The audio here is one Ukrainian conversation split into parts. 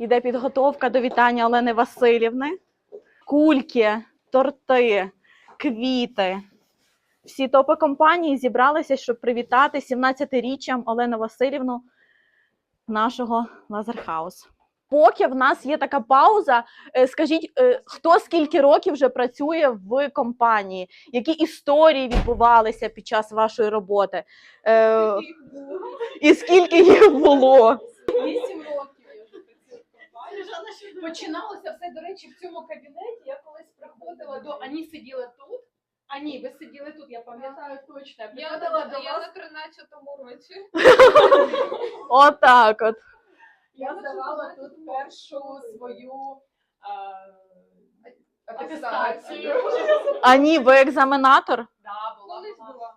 Іде підготовка до вітання Олени Васильівни. Кульки, торти, квіти. Всі топи компанії зібралися, щоб привітати 17-річчям Олену Васильівну нашого Лазерхаус. Поки в нас є така пауза, е, скажіть, е, хто скільки років вже працює в компанії? Які історії відбувалися під час вашої роботи? Е, І скільки їх було? Вісім років я вже працюю в компанії. Починалося все, до речі, в цьому кабінеті. Я колись приходила до Ані сиділа тут. А ні, ви сиділи тут, я пам'ятаю точно. Я Я, до я на 13-му році. Отак от. Я здавала тут першу свою а, атестацію. А ні, ви екзаменатор? Да, була, Колись була. була.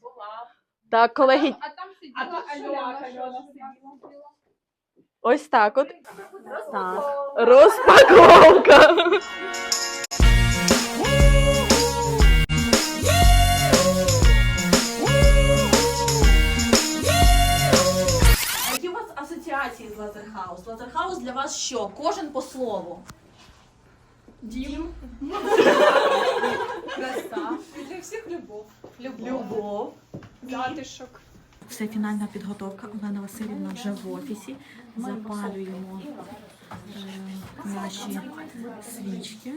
Була. Так, колеги, А там А сиділа тут Альона. Альона, Альона сиділа. Ось так от. Розпаковка. Розпаковка. Які у вас асоціації з Лазерхаус? Лазерхаус для вас що? Кожен по слову. Дім. Краса. Для всіх любов. Любов. Затишок. Все фінальна підготовка. Олена Васильівна вже в офісі. Запалюємо е, наші свічки.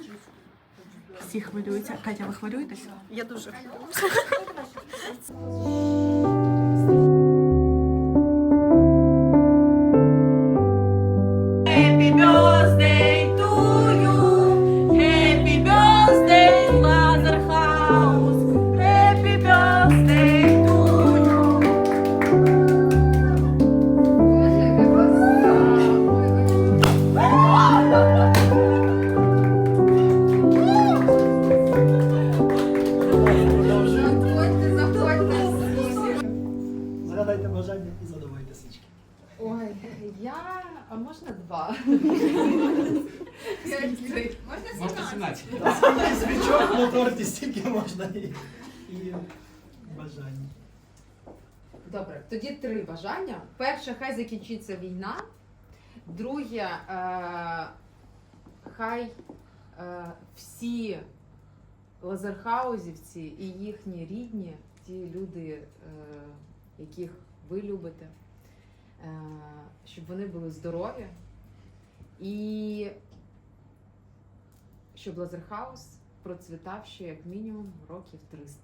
Всі хвилюються. Катя, ви хвилюєтесь? Я дуже стільки можна і, і бажання. Добре, тоді три бажання. Перше, хай закінчиться війна. Друге, е, хай е, всі лазерхаузівці і їхні рідні, ті люди, е, яких ви любите, е, щоб вони були здорові. І щоб лазерхаус процвітав ще як мінімум років 300.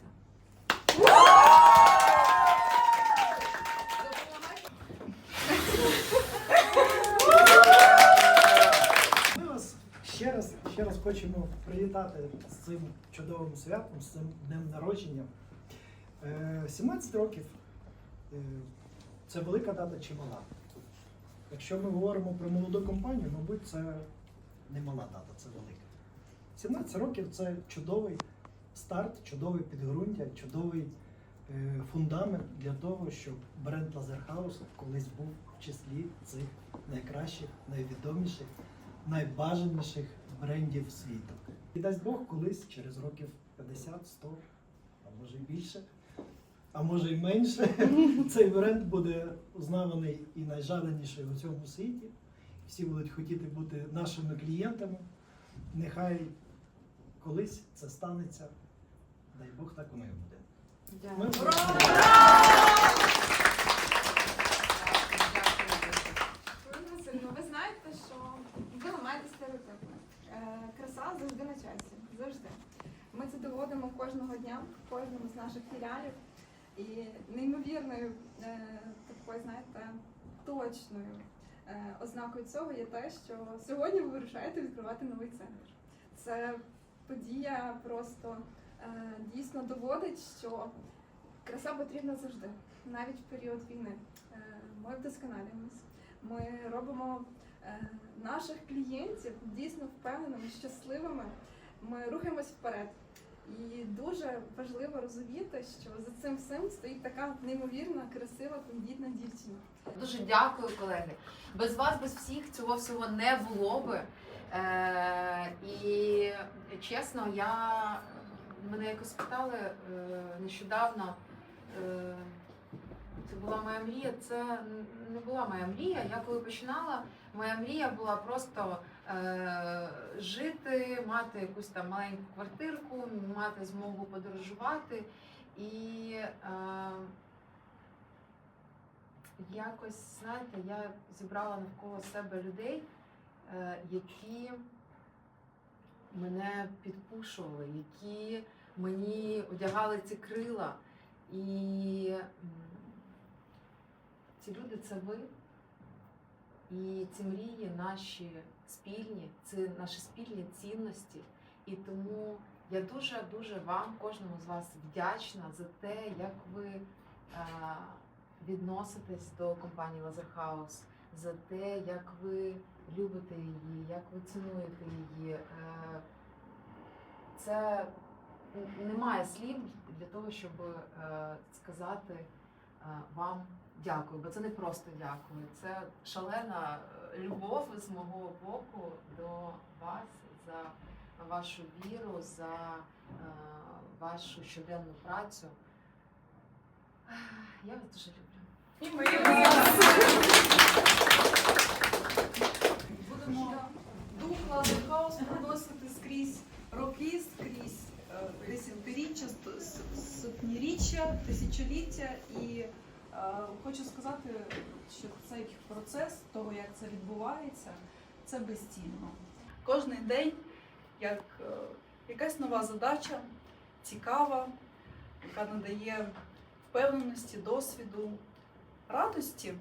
Ми вас ще раз, ще раз хочемо привітати з цим чудовим святом, з цим днем народження. Е, 17 років е, це велика дата чи мала. Якщо ми говоримо про молоду компанію, мабуть, це не мала дата, це велика. 17 років це чудовий старт, чудове підґрунтя, чудовий е, фундамент для того, щоб бренд Лазерхаус колись був в числі цих найкращих, найвідоміших, найбажаніших брендів світу. І дасть Бог колись через років 50, 100, а може й більше, а може й менше, цей бренд буде узнаваний і найжаданіший у цьому світі. Всі будуть хотіти бути нашими клієнтами. Нехай колись це станеться. Дай Бог так воно і буде. Ми Дякую. Пане Василю, ви знаєте, що ви ламаєте стереотипи. Е, Краса завжди на часі. Завжди. Ми це доводимо кожного дня в кожному з наших філіалів. І неймовірною е, такою, знаєте, точною е, ознакою цього є те, що сьогодні ви вирушаєте відкривати новий центр. Це подія просто е, дійсно доводить, що краса потрібна завжди, навіть в період війни. Е, Ми вдосконалюємось. Ми робимо е, наших клієнтів дійсно впевненими, щасливими. Ми рухаємось вперед. І дуже важливо розуміти, що за цим всім стоїть така неймовірна, красива, тендітна дівчина. Дуже дякую, колеги. Без вас, без всіх цього всього не було би. Е, і чесно, я мене якось питали е, нещодавно. Е, це була моя мрія. Це не була моя мрія. Я коли починала, моя мрія була просто е, жити, мати якусь там маленьку квартирку, мати змогу подорожувати і е, якось, знаєте, я зібрала навколо себе людей, які мене підпушували, які мені одягали ці крила. І ці люди це ви. І ці мрії наші спільні, це наші спільні цінності. І тому я дуже дуже вам, кожному з вас вдячна за те, як ви е, відноситесь до компанії Лазерхаус, за те, як ви любите її, як ви цінуєте її. Е, це немає слів для того, щоб е, сказати е, вам дякую, бо це не просто дякую, це шалена любов з мого боку до вас за вашу віру, за вашу щоденну працю. Я вас дуже люблю. Будемо дух Лазерхаус проносити скрізь роки, скрізь е, десятиріччя, сотніріччя, тисячоліття. І е, хочу сказати, що цей процес того, як це відбувається, це безцінно. Кожний день як е, якась нова задача, цікава, яка надає впевненості, досвіду, радості.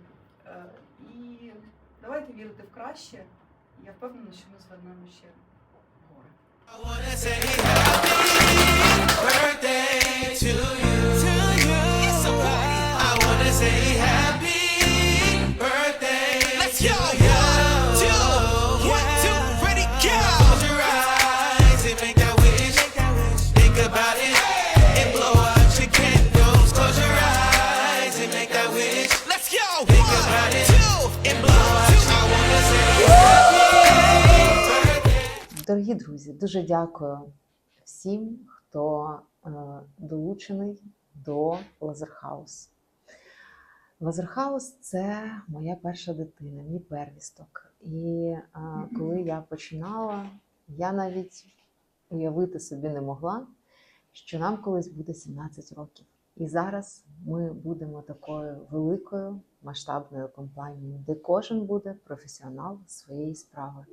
І давайте вірити в краще. Я впевнена, що ми звернемо ще гори. Друзі, дуже дякую всім, хто е, долучений до Лазерхаус. Лазерхаус це моя перша дитина, мій первісток. І е, коли я починала, я навіть уявити собі не могла, що нам колись буде 17 років. І зараз ми будемо такою великою масштабною компанією, де кожен буде професіонал своєї справи.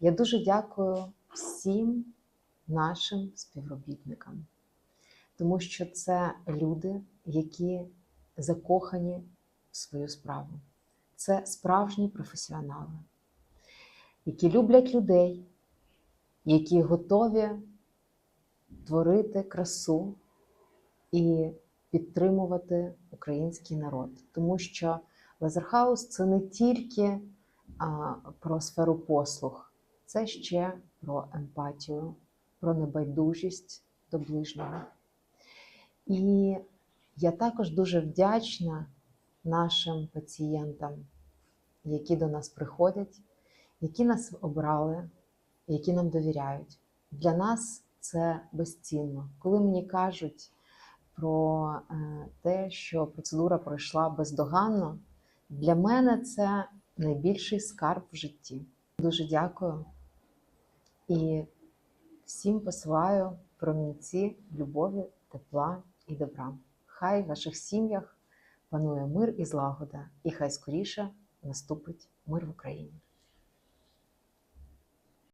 Я дуже дякую всім нашим співробітникам, тому що це люди, які закохані в свою справу. Це справжні професіонали, які люблять людей, які готові творити красу і підтримувати український народ. Тому що Лазерхаус це не тільки а, про сферу послуг, це ще про емпатію, про небайдужість до ближнього. І я також дуже вдячна нашим пацієнтам, які до нас приходять, які нас обрали, які нам довіряють. Для нас це безцінно. Коли мені кажуть про е, те, що процедура пройшла бездоганно, для мене це найбільший скарб в житті. Дуже дякую і всім посилаю промінці любові, тепла і добра. Хай в ваших сім'ях панує мир і злагода, і хай скоріше наступить мир в Україні.